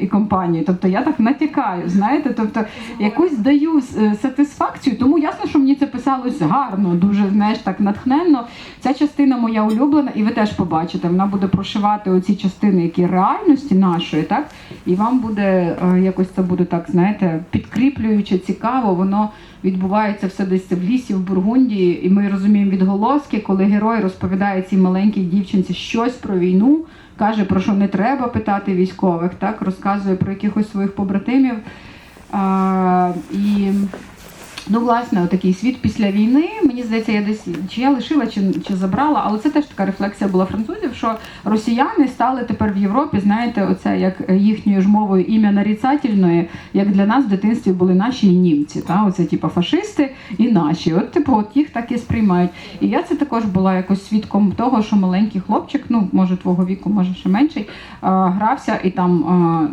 і компанії. Тобто я так натякаю, знаєте, тобто якусь даю е, сатисфакцію, тому ясно, що мені це писалось гарно, дуже знаєш, так натхненно. Ця частина моя улюблена, і ви теж побачите, вона буде прошивати оці частини, які реальності нашої, так і вам буде е, якось це буде так, знаєте, підкріплююче, цікаво, воно. Відбувається все десь в лісі в Бургундії, і ми розуміємо відголоски, коли герой розповідає цій маленькій дівчинці щось про війну, каже про що не треба питати військових, так розказує про якихось своїх побратимів. А, і ну, власне, отакий світ після війни. Мені здається, я десь чи я лишила, чи, чи забрала, але це теж така рефлексія була французів, що росіяни стали тепер в Європі, знаєте, оце як їхньою ж мовою ім'я нарицательної, як для нас в дитинстві були наші і німці. Та? Оце типу фашисти і наші. От типу, от їх так і сприймають. І я це також була якось свідком того, що маленький хлопчик, ну може твого віку, може ще менший, грався, і там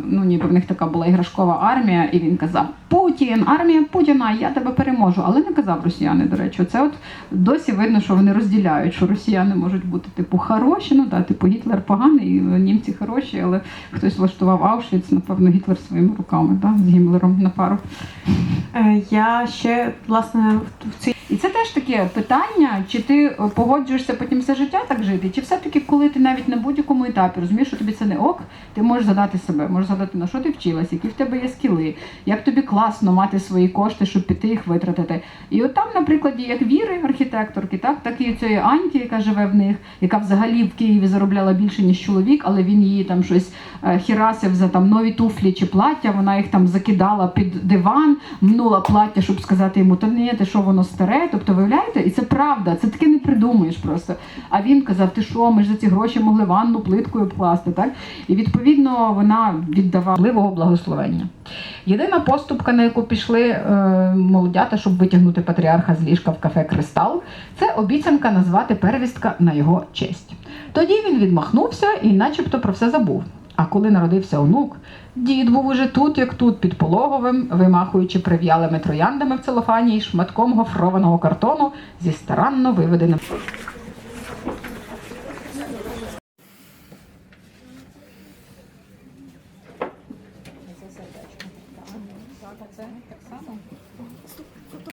ну ніби в них така була іграшкова армія, і він казав: Путін, армія Путіна, я тебе переможу. Але не казав росіяни, до речі, це от досі видно, що вони розділяють, що росіяни можуть бути типу хороші, ну да, типу Гітлер поганий, німці хороші, але хтось влаштував Аушвіц, напевно, Гітлер своїми руками, да, з Гімлером на пару. Е, Я ще власне в- цій І це теж таке питання, чи ти е, погоджуєшся потім все життя так жити, чи все-таки, коли ти навіть на будь-якому етапі розумієш, що тобі це не ок, ти можеш задати себе, можеш задати, на що ти вчилась, які в тебе є скіли, як тобі класно мати свої кошти, щоб піти їх витратити. І от там, на прикладі, як віри архітекторки, так, так і цієї Аньки, яка живе в них, яка взагалі в Києві заробляла більше, ніж чоловік, але він її там щось е, хірасив за там нові туфлі чи плаття, вона їх там закидала під диван, мнула плаття, щоб сказати йому, та ні, ти що воно старе. Тобто, виявляєте, і це правда, це таке не придумаєш просто. А він казав, ти що, ми ж за ці гроші могли ванну плиткою обкласти, так? І відповідно вона віддавала можливого благословення. Єдина поступка, на яку пішли е, молодята, щоб витягнути патріарха з ліжка в кафе Кристал, це обіцянка назвати первістка на його честь. Тоді він відмахнувся і, начебто, про все забув. А коли народився онук, дід був уже тут, як тут, під пологовим, вимахуючи прив'ялими трояндами в целофані і шматком гофрованого картону зі старанно виведеним.